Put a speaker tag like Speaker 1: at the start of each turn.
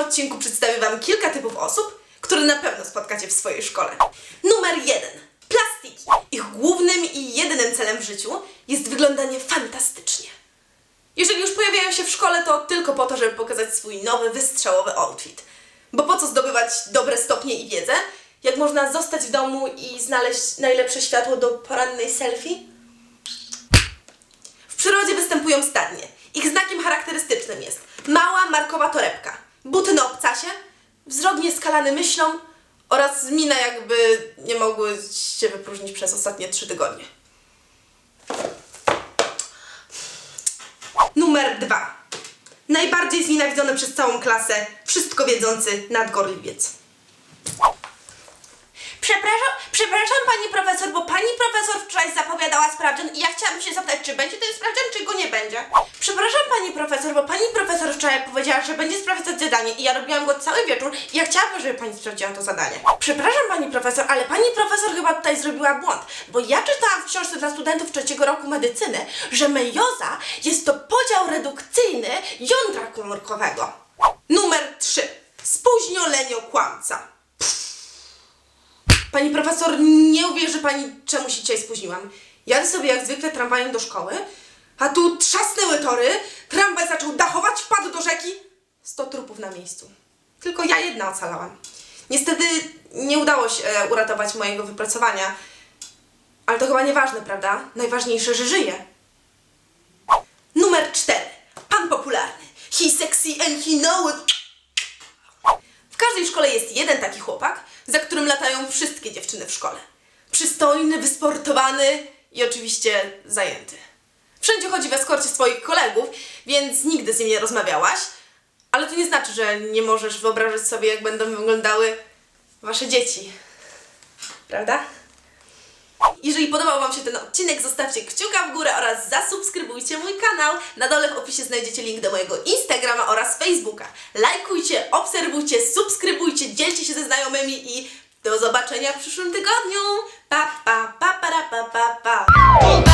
Speaker 1: odcinku przedstawię Wam kilka typów osób, które na pewno spotkacie w swojej szkole. Numer jeden. Plastiki. Ich głównym i jedynym celem w życiu jest wyglądanie fantastycznie. Jeżeli już pojawiają się w szkole, to tylko po to, żeby pokazać swój nowy, wystrzałowy outfit. Bo po co zdobywać dobre stopnie i wiedzę, jak można zostać w domu i znaleźć najlepsze światło do porannej selfie? W przyrodzie występują stadnie. Ich znakiem charakterystycznym jest mała markowa torebka, nieskalany myślą oraz mina jakby nie mogły się wypróżnić przez ostatnie trzy tygodnie. Numer dwa. Najbardziej znienawidzony przez całą klasę, wszystko wiedzący nadgorliwiec.
Speaker 2: Przepraszam, pani profesor, bo pani profesor wczoraj zapowiadała sprawdzian i ja chciałabym się zapytać, czy będzie ten sprawdzian, czy go nie będzie. Przepraszam pani profesor, bo pani profesor wczoraj powiedziała, że będzie sprawdzać zadanie i ja robiłam go cały wieczór i ja chciałabym, żeby pani sprawdziła to zadanie. Przepraszam pani profesor, ale pani profesor chyba tutaj zrobiła błąd, bo ja czytałam w książce dla studentów trzeciego roku medycyny, że mejoza jest to podział redukcyjny jądra komórkowego.
Speaker 1: Numer 3. Spóźniolenie kłamca. Pani profesor, nie uwierzy pani, czemu się dzisiaj spóźniłam. Jadę sobie jak zwykle tramwajem do szkoły, a tu trzasnęły tory, tramwaj zaczął dachować, wpadł do rzeki. 100 trupów na miejscu. Tylko ja jedna ocalałam. Niestety nie udało się e, uratować mojego wypracowania, ale to chyba nieważne, prawda? Najważniejsze, że żyję. Numer 4. Pan popularny. He sexy and he know it. W każdej szkole jest jeden taki chłopak, za którym latają wszystkie dziewczyny w szkole. Przystojny, wysportowany i oczywiście zajęty. Wszędzie chodzi w eskorcie swoich kolegów, więc nigdy z nim nie rozmawiałaś, ale to nie znaczy, że nie możesz wyobrażać sobie, jak będą wyglądały wasze dzieci. Prawda? Jeżeli podobał Wam się ten odcinek, zostawcie kciuka w górę oraz zasubskrybujcie mój kanał. Na dole w opisie znajdziecie link do mojego Instagrama oraz Facebooka. Lajkujcie, obserwujcie, subskrybujcie, dzielcie się ze i do zobaczenia w przyszłym tygodniu. Pa, pa, pa, pa, pa, pa, pa.